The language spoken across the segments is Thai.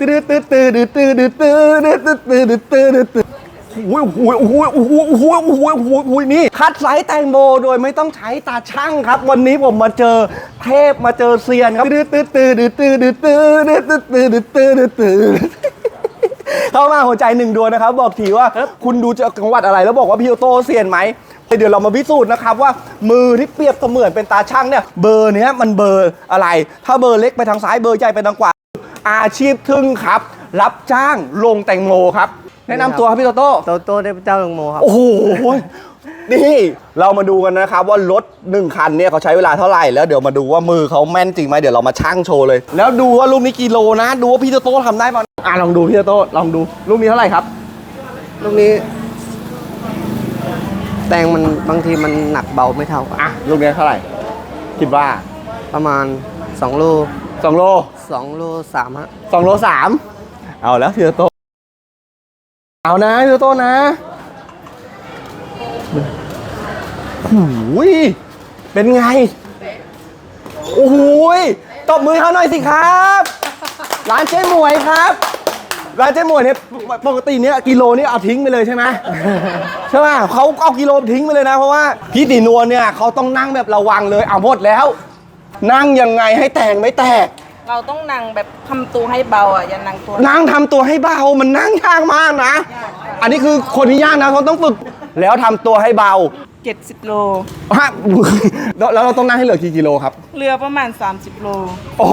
ตื้อตื้อตื้อตื้อตื้อตื้อตื้อตื้อตื้อตื้อตื้อตื้อโอ้ยโอ้ยโอ้ยโอ้ยโอ้ยโอ้ยโอ้ยโอ้ยโอ้ยนี่คัดไซส์แตงโมโดยไม่ต้องใช้ตาช่างครับ วันนี้ผมมาเจอเทพมาเจอเซียนครับตื้อตื้อตื้อตื้อตื้อตื้อตื้อตื้อตื้อตื้อเข้ามาหัวใจหนึ่งดวงนะครับ บอกทีว่าคุณดูจากจังหวัดอะไรแล้วบอกว่าพี่โตเซียนไหมเดี๋ยวเรามาพิสูจน์นะครับว่ามือที่เปรียบเสมือนเป็นตาช่างเนี่ยเบอร์เนี้ยมันเบอร์อะไร ถ้าเบอร์เล็กไปทางซ้ายเบอร์ใหญ่ไปทางขวา อาชีพทึ่งครับ รับจ้างลงแตงโมครับ แนะนำตัวครับพี่โตโต้ โตโต้ได้เจ้าลงโมครับ โอ้โห นี่เรามาดูกันนะครับว่ารถหนึ่งคันเนี่ยเขาใช้เวลาเท่าไหร่แล้วเดี๋ยวมาดูว่ามือเขาแม่นจริงไหมเดี๋ยวเรามาชั่งโชว์เลย แล้วดูว่าลูกนี้กิโลนะ ดูว่าพี่โตโต้ทำได้ป่ะอะลองดูพี่โตโต้ลองดูลูกนี้เท่าไหร่ครับ ลูกนี้ แตงมันบางทีมันหนักเบาไม่เท่ากัน อะลูกนี้เท่าไหร่ คิดว่าประมาณ2โล สองโล2โล3ฮะสองโลสามเอาแล้วพี่โตโต้เอานะพี่โตโต้นะหูยเป็นไง โอ้โหยตบมือให้เขาหน่อยสิครับ ร้านเจ๊หมวยครับร้านเจ๊หมวยเนี่ยปกติเนี่ยกิโลนี่เอาทิ้งไปเลยใช่ไหมใช่ไหมเขาเอากิโลทิ้งไปเลยนะเพราะว่าพี่ตีนวลเนี่ยเขาต้องนั่งแบบระวังเลยเอาหมดแล้ว นั่งยังไงให้แตกไม่แตก เราต้องนั่งแบบทำตัวให้เบาอะอย่านั่งตัวนั่งทำตัวให้เบา มันนั่งยากมากนะ อันนี้คือคนที่ยากนะเขาต้องฝึก แล้วทำตัวให้เบา70โล ฮะแล้วแล้วเราต้องนั่งให้เหลือกี่กิโลครับ เรือประมาณ 30 โล อ๋อ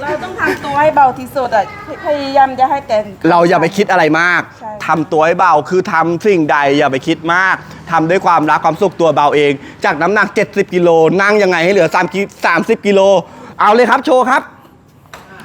เราต้องทำตัวให้เบาที่สุดอะพยายามจะให้แต่ เราอย่าไปคิดอะไรมาก ใช่ ทำตัวให้เบา คือทำสิ่งใดอย่าไปคิดมาก ทำด้วยความรักความสุขตัวเบาเอง จากน้ำหนัก 70 กิโล นั่งยังไงให้เหลือ3กิ30 กิโล เอาเลยครับโชว์ครับ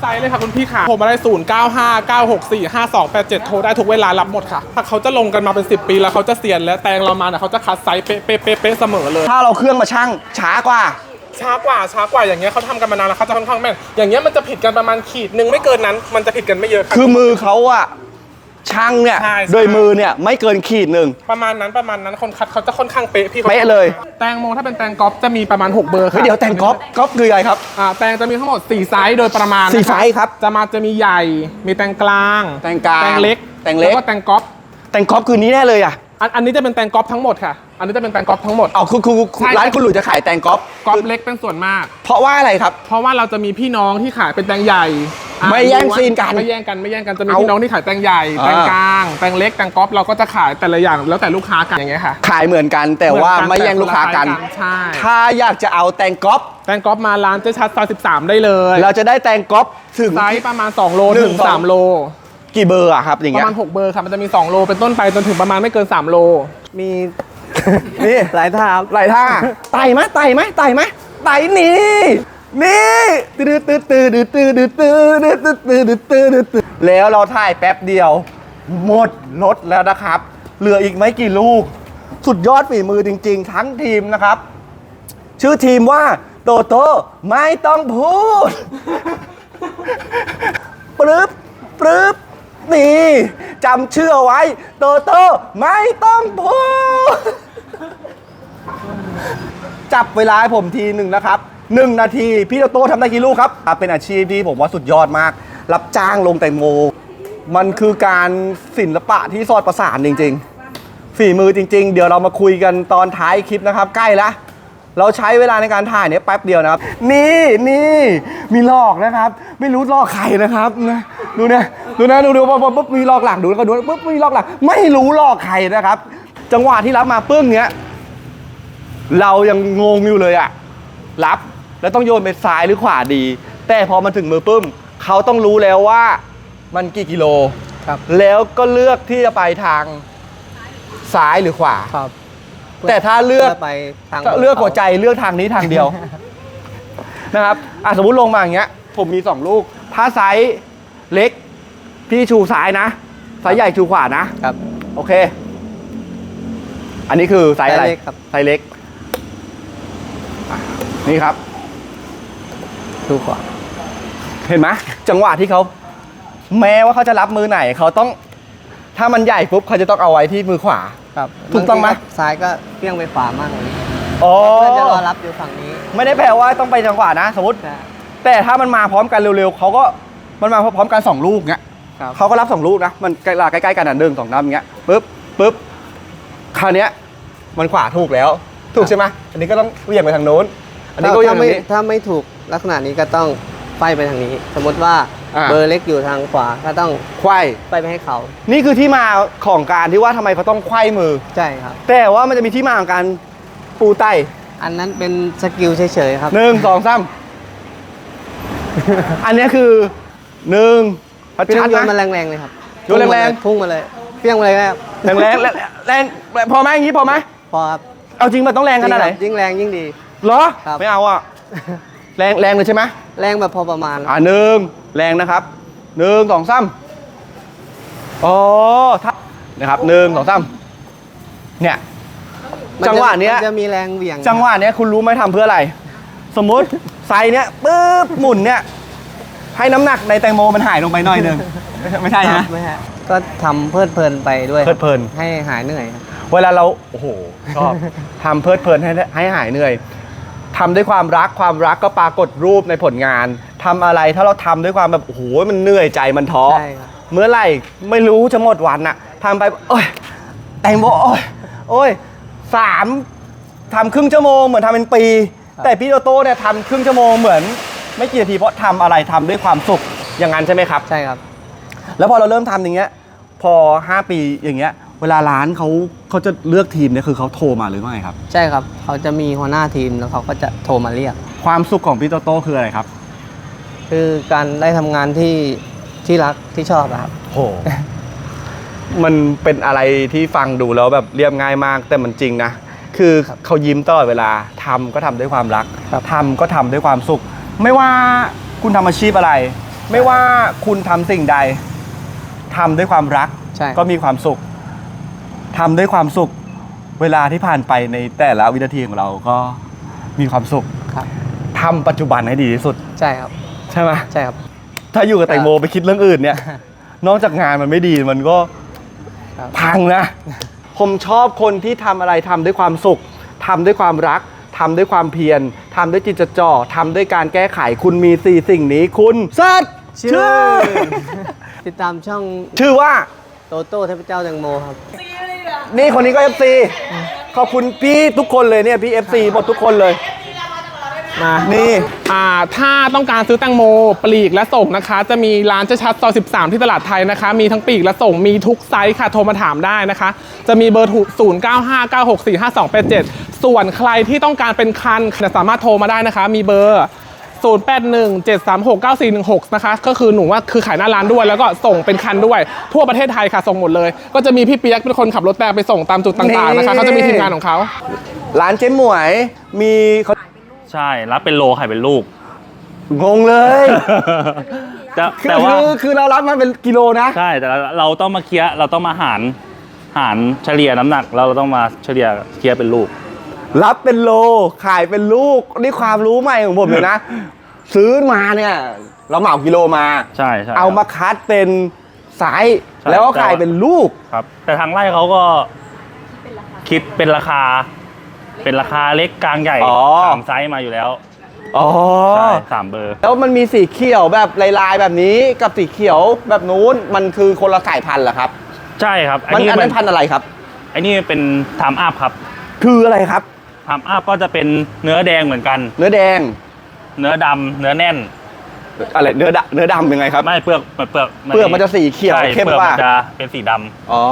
ไซส์เลยค่ะคุณพี่ค่ะโทรมาได้ 0 9 5 9 6 4 5 2 8 7 โทรได้ทุกเวลารับหมดค่ะถ้าเขาจะลงกันมาเป็น 10 ปีแล้วเขาจะเซียนแล้วแตงเรามาเนี่ยเขาจะคัดไซส์เป๊ะเป๊ะเป๊ะเป๊ะเสมอเลย ถ้าเราเครื่องมาช่างช้ากว่า ช้ากว่าช้ากว่าอย่างเงี้ยเขาทำกันมานานแล้วเขาจะค่อนข้างแม่นอย่างเงี้ยมันจะผิดกันประมาณขีดหนึ่งไม่เกินนั้น มันจะผิดกันไม่เยอะค่ะคือมือเขาอะ ช่างเนี่ย ใช่ใช่ โดยมือเนี่ยไม่เกินขีดหนึ่ง ประมาณนั้นประมาณนั้นคนคัดเขาจะค่อนข้างเป๊ะพี่เป๊ะเลย แตงโมถ้าเป็นแตงก๊อฟจะมีประมาณ 6 เบอร์เฮ้ยค่ะเดี๋ยวแตงก๊อฟก๊อฟคืออะไรครับ อ่าแตงจะมีทั้งหมด 4 ไซส์โดยประมาณสี่นะะไซส์ครับ จะมาจะมีใหญ่ มีแตงกลาง แตงกลางแตงเล็กแตงเล็กแล้วก็แตงก๊อฟแตงก๊อฟคือนี้แน่เลยอะอันอันนี้จะเป็นแตงก๊อฟทั้งหมดค่ะ อันนี้จะเป็นแตงก๊อฟทั้งหมด เอาคือคือคือใช่ ร้านคุณหลุยจะขายแตงก๊อฟก๊อฟเล็กเป็นส่วนมาก เพราะว่าอะไรครับ เพราะว่าเราจะมีพี่น้องที่ขายเป็นแตงใหญ่อะ ไม่แย่งซีนกันไม่แย่งกันไม่แย่งกันจะมีเอาพี่น้องที่ขายแตงใหญ่อ่าแตงกลางแตงเล็กแตงก๊อฟเราก็จะขายแต่ละอย่างแล้วแต่ลูกค้ากันอย่างเงี้ยค่ะ ขายเหมือนกันแต่ว่าไม่แย่งลูกค้ากันใช่ถ้าอยากจะเอาแตงก๊อฟแตงก๊อฟมาร้านเจ๊ชัดซอย13 ได้เลย เราจะได้แตงก๊อฟถึงไซส์ประมาณ 2 โลหนึ่ถึงงสอง3โลกี่เบอร์อะครับอย่างปเงี้ระยมาณ6เบอร์ค่ะมันจะมี 2 โลเป็นต้นไปจนถึงประมาณไม่เกิน 3 โล มีนี่หลายท่าครับไหลท่าไต่ไหมไต่ไหมไต่ไหมไต่นี่ นี่ตื้อตื้อตื้อตื้อตื้อตื้อตื้อตื้อตื้อตื้อแล้วเราถ่ายแป๊บเดียว หมดรถแล้วนะครับ เหลืออีกไม่กี่ลูก สุดยอดฝีมือจริง ๆ ทั้งทีมนะครับ ชื่อทีมว่าโตโตไม่ต้องพูดปรึ๊บปรึ๊บนี่จำชื่อเอาไว้ โตโตไม่ต้องพูดจับเวลาให้ผมทีหนึ่งนะครับ หนึ่งนาที พี่โตโต้ทำได้กี่ลูกครับอะเป็นอาชีพที่ผมว่าสุดยอดมาก รับจ้างลงแตงโม มันคือการศิลปะที่สอดประสานจริง ๆ ฝีมือจริง ๆ เดี๋ยวเรามาคุยกันตอนท้ายคลิปนะครับ ใกล้ละเราใช้เวลาในการถ่ายเนี่ยแป๊บเดียวนะครับ นี่นี่มีหลอกนะครับ ไม่รู้หลอกใครนะครับนะดูนะดูนะดูดูปุ๊บปุ๊บปุ๊บมีหลอกหลังดูแล้วก็ดูปุ๊บมีหลอกหลังไม่รู้หลอกใครนะครับ จังหวะที่รับมาปึ้งเนี้ย เรายังงงอยู่เลยอะรับ แล้วต้องโยนไปซ้ายหรือขวาดี แต่พอมันถึงมือปึ้มเขาต้องรู้แล้วว่ามันกี่กิโล ครับ แล้วก็เลือกที่จะไปทางซ้ายหรือขวา ครับแต่ถ้าเลือกไปทางก็เลือกหัวใจเลือกทางนี้ทางเดียว นะครับอะสมมุติลงมาอย่างเงี้ย ผมมี2ลูก ถ้าไซส์เล็กพี่ชูซ้ายนะไซส์ใหญ่ชูขวานะครับ โอเค อันนี้คือไซส์อะไรไซส์เล็กครับไซ ส์เล็กอะนี่ครับดูขวาเห็นไหมจังหวะที่เขาแม้ว่าเขาจะรับมือไหนเขาต้อง ถ้ามันใหญ่ปุ๊บเขาจะต้องเอาไว้ที่มือขวา ครับถูกต้องไหม บาทีซ้ายก็เปี้ยงไปขวามากกว่านี้อ๋อ เพื่อนจะรอรับอยู่ฝั่งนี้ไม่ได้แปลว่าต้องไปจังหวะนะสมมติใช่แต่ถ้ามันมาพร้อมกันเร็วๆเขาก็มันมาพร้อมกันสองลูกเงี้ย ครับเขาก็รับสองลูกนะ มันใกล้ใกล้ๆกันอะหนึ่งสองนับอย่างเงี้ยปุ๊บปุ๊บคราวเนี้ยมันขวาถูกแล้ว ถูกใช่ไหมอันนี้ก็ต้องเหวี่ยงไปทางโน้น อันนี้ก็เหวี่ยงถ้าไปไม่ทางนี้ถ้าไม่ถูก ลักษณะนี้ก็ต้องไฟไปทางนี้ สมมติว่าอ่า เบอร์เล็กอยู่ทางขวาก็ต้องไขว้ไฟไปให้เขานี่คือที่มาของการที่ว่าทำไมเขาต้องไขว้มือ ใช่ครับ แต่ว่ามันจะมีที่มาของการปูไตอันนั้นเป็นสกิลเฉยๆครับหนึ่งสองสามอันเนี้ยคือหนึ่งพัดพี่ต้ชัอดงโยนมานะ แรงๆเลยครับโยนแรงๆ พุ่งมาเลยเปี้ยงมาเลยครับแรงแรงแรงแรงแรงพอไหมอย่างนี้พอไหมพอครับเอาจริงมันต้องแรงขนาดไหน ยิ่งแรงยิ่งดี เหรอ ครับ ไม่เอาอะ แรงแรงเลยใช่ไหมแรงแบบพอประมาณ อ่าหนึ่งแรงนะครับหนึ่งสองสามอ๋อทับนะครับหนึ่งสองสามเนี่ย มันจังหวะเนี้ย มัจะมีแรงเหวี่ยงจังหวะเนี้ยคุณรู้ไหมทำเพื่ออะไร สมมุติไซส์เนี้ยปึ๊บหมุนเนี่ย ให้น้ำหนักในแตงโมมันหายลงไปหน่อยหนึ่งไม่ใช่ไม่ใช่ครันะบไม่ฮะก็ทำเพลิดเพลินไปด้วยเพลิดเพลิน ให้หายเหนื่อยครับ เวลาเราโอ้โหชอบ ทำเพลิดเพลินให้ให้หายเหนื่อย ทำด้วยความรักความรักก็ปรากฏรูปในผลงานทำอะไรถ้าเราทำด้วยความแบบโอ้โหมันเหนื่อยใจมันท้อใช่ครับเมื่อไหร่ไม่รู้จะหมดวันอะทำไปโอ้ยแตงโมโอ้ยโอ้ยสามทำครึ่งชั่วโมงเหมือนทำเป็นปี แต่พี่โตโต้เนี่ยทำครึ่งชั่วโมงเหมือนไม่กี่นาทีเพราะทำอะไรทำด้วยความสุขอย่างนั้นใช่ไหมครับ ใช่ครับ แล้วพอเราเริ่มทำอย่างเงี้ย พอ 5 ปีอย่างเงี้ย เวลาร้านเขาเขาจะเลือกทีมเนี่ยคือเขาโทรมาหรือว่าไงครับ ใช่ครับ เขาจะมีหัวหน้าทีมแล้วเขาก็จะโทรมาเรียก ความสุขของพี่โตโต้คืออะไรครับ คือการได้ทำงานที่ที่รักที่ชอบอะครับ โห มันเป็นอะไรที่ฟังดูแล้วแบบเรียบง่ายมาก แต่มันจริงนะ คือเขายิ้มตลอดเวลาทำก็ทำด้วยความรักครับ ทำก็ทำด้วยความสุข ไม่ว่าคุณทำอาชีพอะไร ไม่ว่าคุณทำสิ่งใดทำด้วยความรัก ใช่ก็มีความสุข ทำด้วยความสุขเวลาที่ผ่านไปในแต่ละวินาทีของเราก็มีความสุขครับทำปัจจุบันให้ดีที่สุด ใช่ครับใช่ไหมใช่ครับ ถ้าอยู่กับแตงโมไปคิดเรื่องอื่นเนี่ย นอกจากงานมันไม่ดีมันก็ครับ พังนะ ผมชอบคนที่ทำอะไรทำด้วยความสุขทำด้วยความรักทำด้วยความเพียรทำด้วยจิตจดจ่อทำด้วยการแก้ไขคุณมีสี่สิ่งนี้คุณซัดชื่อ ติดตามช่องชื่อว่า โตโต้เทพเจ้าแตงโมครับ นี่คนนี้ก็ FC ขอบคุณพี่ทุกคนเลยเนี่ยพี่ FC หมดทุกคนเลย มานี่ อ่าถ้าต้องการซื้อแตงโมปลีกและส่งนะคะ จะมีร้านเจะชัดซอย13 ที่ตลาดไทยนะคะ มีทั้งปลีกและส่งมีทุกไซส์ค่ะโทรมาถามได้นะคะ จะมีเบอร์ถูก0 9 5 9 6 4 5 2 8 7 ส่วนใครที่ต้องการเป็นคันสามารถโทรมาได้นะคะ มีเบอร์ 0 8 1 7 3 6 9 4 1 6 นะคะ ก็คือหนูว่าคือขายหน้าร้านด้วย แล้วก็ส่งเป็นคันด้วย ทั่วประเทศไทยค่ะ ส่งหมดเลย ก็จะมีพี่เปียกเป็นคนขับรถแตงไปส่งตามจุดต่างๆนะคะเขาจะมีทีมงานของเขา ร้านเจ๊หมวย มีเขาใช่รับเป็นโลขายเป็นลูก งงเลยแต่คือแต่ว่าคือคือเรารับมาเป็นกิโลนะ ใช่ แต่เราต้องมาเคลียร์เราต้องมาหารหารเฉลี่ยน้ำหนักเราต้องมาเฉลี่ยเคลียร์เป็นลูก รับเป็นโลขายเป็นลูกนี่ความรู้ใหม่ของผมเลยนะ ซื้อมาเนี่ยเราเหมากิโลมาใช่ใช่เอามาคัดเป็นไซส์ใช่แล้วก็ขายเป็นลูก ครับ แต่ทางไร่เขาก็คิดเป็นราคา เป็นราคาเล็กกลางใหญ่อ๋อ สามไซส์มาอยู่แล้วอ๋อ ใช่สามเบอร์ แล้วมันมีสีเขียวแบบลายๆแบบนี้กับสีเขียวแบบนู้นมันคือคนละสายพันธุ์เหรอครับ ใช่ครับ อันมันนี้อันเป็นั้นนพันธุ์อะไรครับ อันนี้เป็นทามอัพครับ คืออะไรครับ ทามอัพก็จะเป็นเนื้อแดงเหมือนกัน เนื้อแดง เนื้อดำเนื้อแน่น อะไรเนื้อดำเนื้อดำยังไงครับ ไม่เปลือกเปลือกเปลือกมันจะสีเขียวใช่เข้มเปลือกกว่า มันจะเป็นสีดำอ๋อ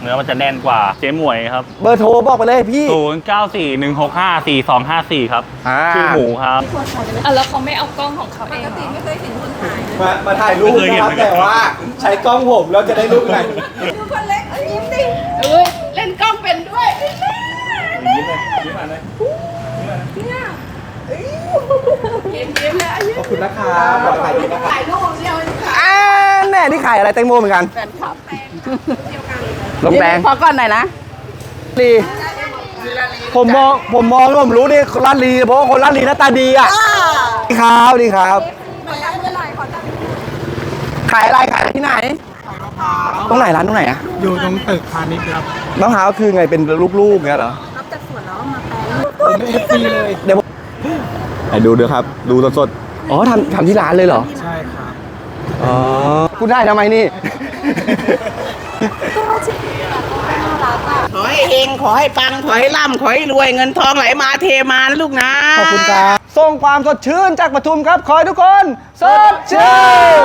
เนื้อมันจะแน่นกว่าเจ๊หมวยครับ เบอร์โทรบอกไปเลยพี่0 9 4 1 6 5 4 2 5 4 ครับ อ่าชื่อหมูครับ อะแล้วเขาไม่เอากล้องของเขาเองปกติไม่เคยเห็นคนหายมามาถ่ายรูปไม่เคยเห็นะนครับ เหมือนกัน แต่ว่าใช้กล้องผมแล้วจะได้รูปไง ดูคนเล็กเอายิ้มดิเอ้ยเล่นกล้องเป็นด้วย ยิ้มเลยยิ้มมาเลย ยิ้มยิ้มเลย ขอบ คุณนะครับขอบคุณนะครับถ่ายรูปเดียวอ่าแหนนี่ขายอะไรแตงโมเหมือนกันแฟนคลับลงแดงขอก่อนหน่อยนะลีผมมองผมมองแล้วผมรู้ดิคนลาดลีเพราะว่าคนลาดลีหน้าตาดีอะดีครับดีครับขายอะไรขายที่ไหน ตรงไหนร้านตรงไหนอะอยู่ตรงตึกพาณิชย์ครับมะพร้าวคือไงเป็นลูกๆเงี้ยเหรอผมเอฟซีเลย เดี๋ยวผมไหนดูด้วยครับ ดูสดๆ อ๋อทำทำที่ร้านเลยเหรอ ใช่ครับอ๋อคุณได้ทำไมนี่ขอให้เฮงขอให้ปัง ขอให้ร่ำ ขอให้รวยเงินทองไหลมาเทมานะลูกนะ ขอบคุณครับ ส่งความสดชื่นจากปทุมครับ ขอให้ทุกคน สดชื่น